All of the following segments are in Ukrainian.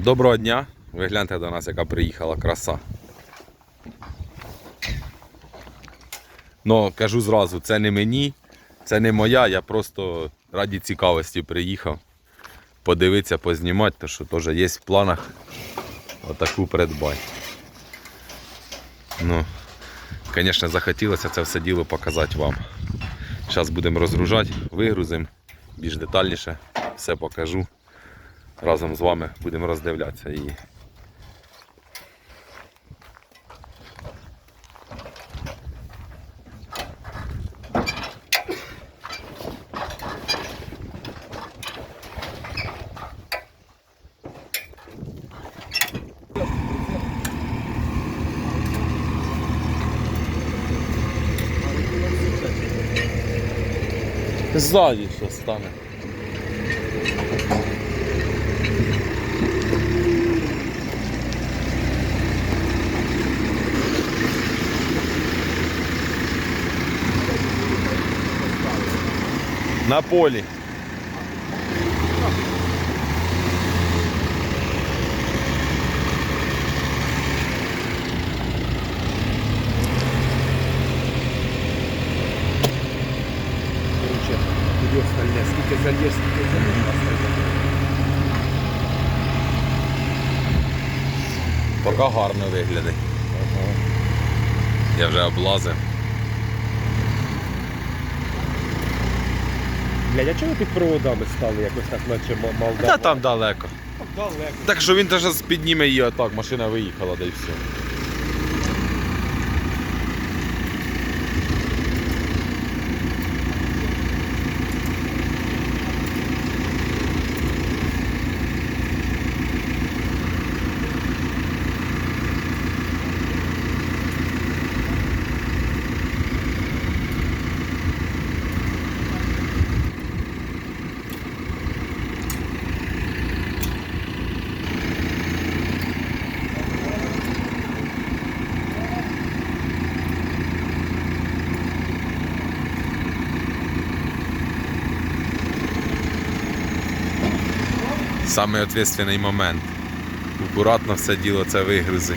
Доброго дня! Ви гляньте до нас, яка приїхала краса. Ну, кажу зразу, це не мені, це не моя, я просто раді цікавості приїхав. Подивитися, познімати, то що теж є в планах отаку придбати. Ну, звісно, захотілося це все діло показати вам. Зараз будемо розгружати, вигрузимо, більш детальніше все покажу. Разом з вами будемо роздивлятися її. Ззаді що стане. На полі. Зальєш, скільки. Поки гарно виглядить. Я вже облазив. Блядь, а чого під проводами стали якось так, наче Молдава? Та там далеко. далеко. Так що він теж підніме її отак, машина виїхала, да і все. Самий відповідальний момент. Акуратно все діло це вигрузи.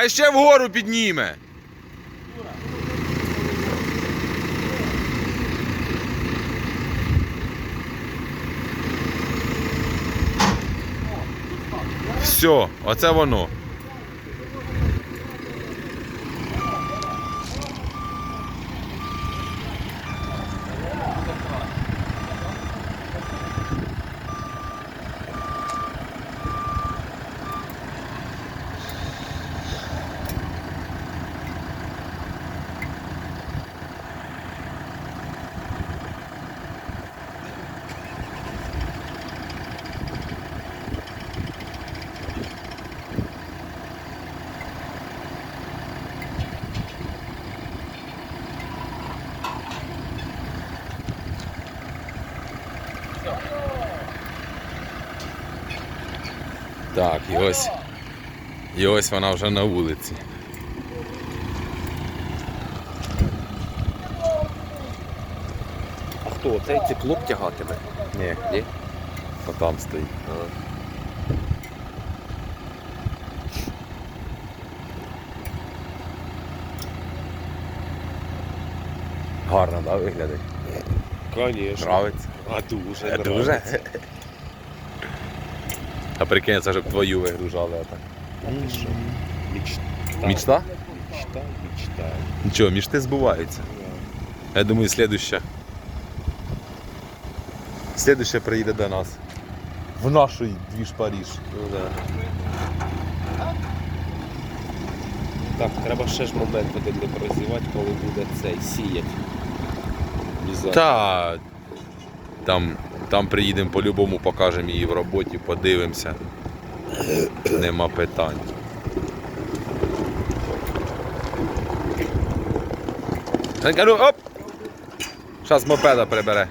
Хай ще вгору підніме. Все, оце воно. Так, і ось. І ось вона вже на вулиці. А хто? Цей циклоп тягатиме? Ні, Ні? там стоїть. Гарно, так, да, виглядить? Конечно. Нравиться. А дуже. Е, Дуже. А прикинь, це щоб твою вигружали отак. Мечта. Мічта? Мечта, мечта. Нічого, мічти збуваються. Я думаю, слідуще. Слідуще приїде до нас. В нашу двіж Паріж. Ну да. Так, треба ще ж момент один не прозівати, коли буде цей сіять. Та там, там приїдемо по-любому, покажемо її в роботі, подивимося. Нема питань. Женька, ну оп! Зараз мопеда прибере.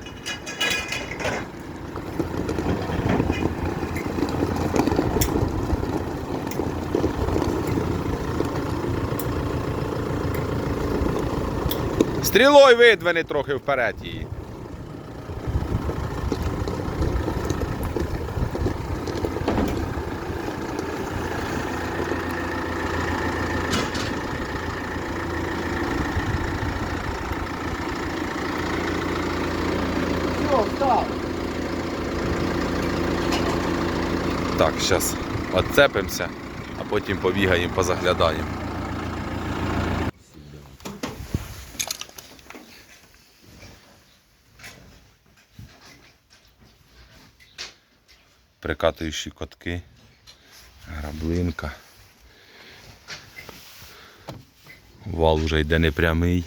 Стрілою видвини трохи вперед її. Зараз відцепимося, а потім побігаємо, позаглядаємо. Прикатуючі котки, граблинка. Вал вже йде непрямий.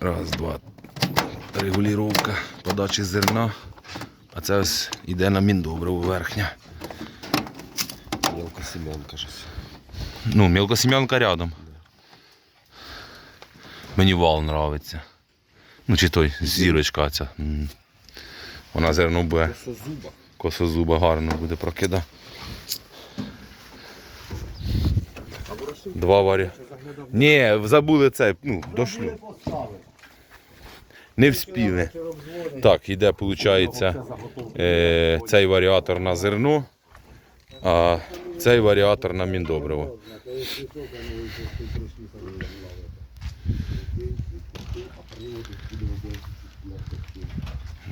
Раз, два, регулювання подачі зерна. А це ось йде на міндобриву верхня. Мелко Семенка ж. Ну, мелкосем'янка рядом. Мені вал нравиться. Ну, чи той зірочка ця. Вона зерно буде. Це зуба. Косозуба гарно буде прокида. Два варі. Ні, забули це, ну, дошлю. Не вспіли. Так, йде, виходить, е, цей варіатор на зерно, а цей варіатор на міндобриво.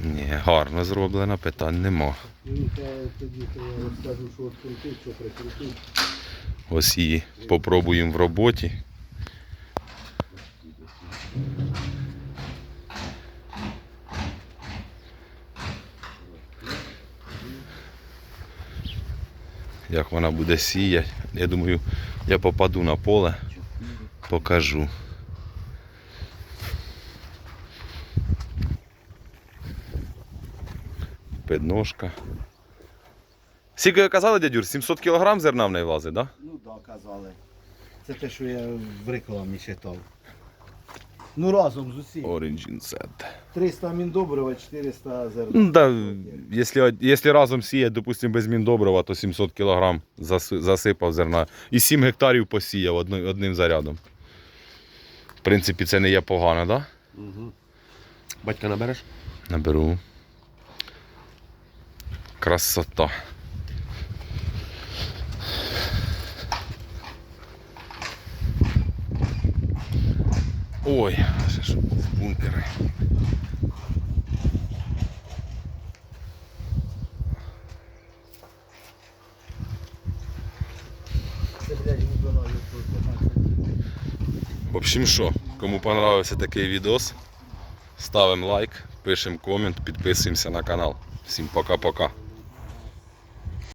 Ні, гарно зроблено, питань нема. Ось її попробуємо в роботі. Як вона буде сіяти. Я думаю, я попаду на поле, покажу. Підножка. Скільки казали, дядюр, 700 кг зерна в неї влазить, так? Да? Ну так, да, казали. Це те, що я в рекламі читав. Ну разом з усім. Orange Inset. 300 міндобрива, 400 зерна. Ну, да, якщо, якщо разом сіяти, допустим, без міндобрива, то 700 кг засипав зерна. І 7 гектарів посіяв одним, одним зарядом. В принципі, це не є погано, так? Да? Угу. Батька набереш? Наберу. Красота. Ой, ще ж бункери. Це, блядь, глибина тут 15. В общем, що, кому понравився такий відос, ставимо лайк, пишемо комент, підписуємося на канал. Всім пока-пока.